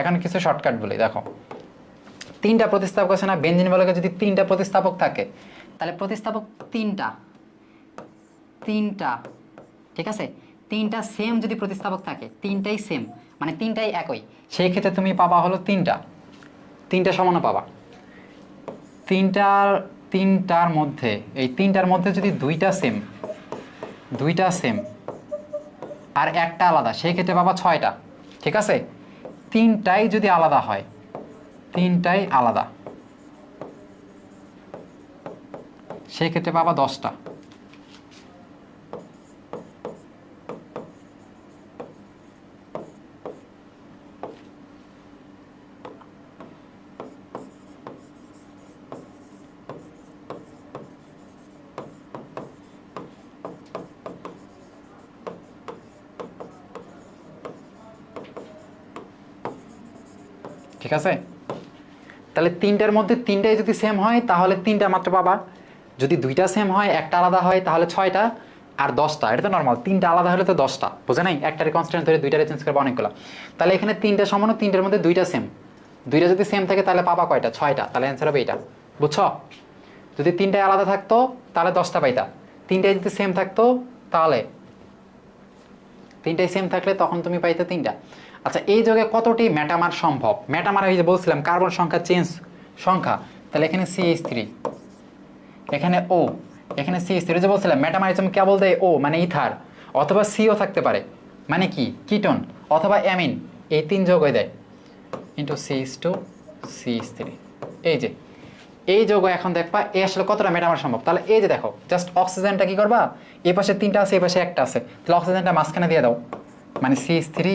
এখন কিছু শর্টকাট বলি, দেখো। তিনটা প্রতিস্থাপক আছে না, বেঞ্জিন বলকে যদি তিনটা প্রতিস্থাপক থাকে, তাহলে প্রতিস্থাপক তিনটা। তিনটা, ঠিক আছে? তিনটা সেম যদি প্রতিস্থাপক থাকে, তিনটাই সেম মানে তিনটাই একই। সেই ক্ষেত্রে তুমি পাবা হলো তিনটা। তিনটা সমানও পাবা। তিনটার তিনটার মধ্যে, এই তিনটার মধ্যে যদি দুইটা সেম দুইটা সেম আর একটা আলাদা, সেই ক্ষেত্রে পাবা ছয়টা, ঠিক আছে? তিনটাই যদি আলাদা হয় তিনটাই আলাদা। সেক্ষেত্রে পাবা দশটা। ঠিক আছে? তাহলে তিনটার মধ্যে তিনটাই যদি সেম হয়, তাহলে তিনটা মাত্র পাবা। যদি দুইটা সেম হয়, একটা আলাদা হয়, তাহলে ছয়টা। আর দশটা, এটা তো নর্মাল তিনটা আলাদা হলে তো দশটা। বোঝে নাই? একটারে কনস্ট্যান্ট ধরে দুইটারে চেঞ্জ করব অনেকগুলো। তাহলে এখানে তিনটা সমান, তিনটার মধ্যে দুইটা সেম দুইটা যদি সেম থাকে, তাহলে পাবা কয়টা? ছয়টা। তাহলে অ্যান্সার হবে এইটা। বুঝছ? যদি তিনটায় আলাদা থাকতো, তাহলে দশটা পাইতা। তিনটায় যদি সেম থাকতো, তাহলে। তিনটাই সেম থাকলে তখন তুমি পাইতে তিনটা। আচ্ছা এই যোগে কতটি ম্যাটামার সম্ভব? ম্যাটামার এই যে বলছিলাম কার্বন সংখ্যা চেঞ্জ সংখ্যা, তাহলে এখানে সিএইচ থ্রি এখানে ও এখানে সিএইচ থ্রি যে বলছিলাম ম্যাটামার হিসেবে কেবল দেয় ও মানে ইথার, অথবা সিও থাকতে পারে মানে কি? কিটন অথবা অ্যামিন এই তিন যোগই দেয় into CH two CH three এই যে, এই যোগ এখন দেখবা, এ আসলে কতটা মেটামার সম্ভব? তাহলে এই যে দেখো জাস্ট অক্সিজেনটা কি করবা? এই পাশে তিনটা আছে এই পাশে একটা আছে, তাহলে অক্সিজেনটা মাঝখানে দিয়ে দাও মানে সিএইচ থ্রি